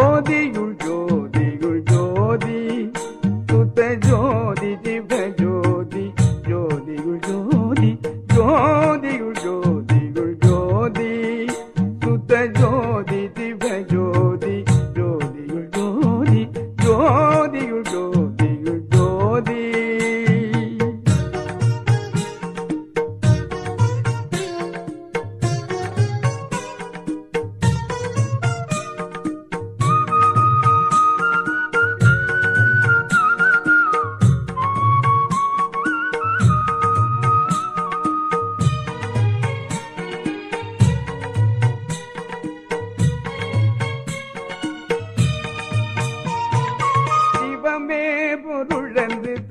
ஜோதியுள் ஜோதியுள் ஜோதி சுத்த ஜோதி ஜிப ஜோதி ஜோதியுள் ஜோதி ஜோதி உழந்து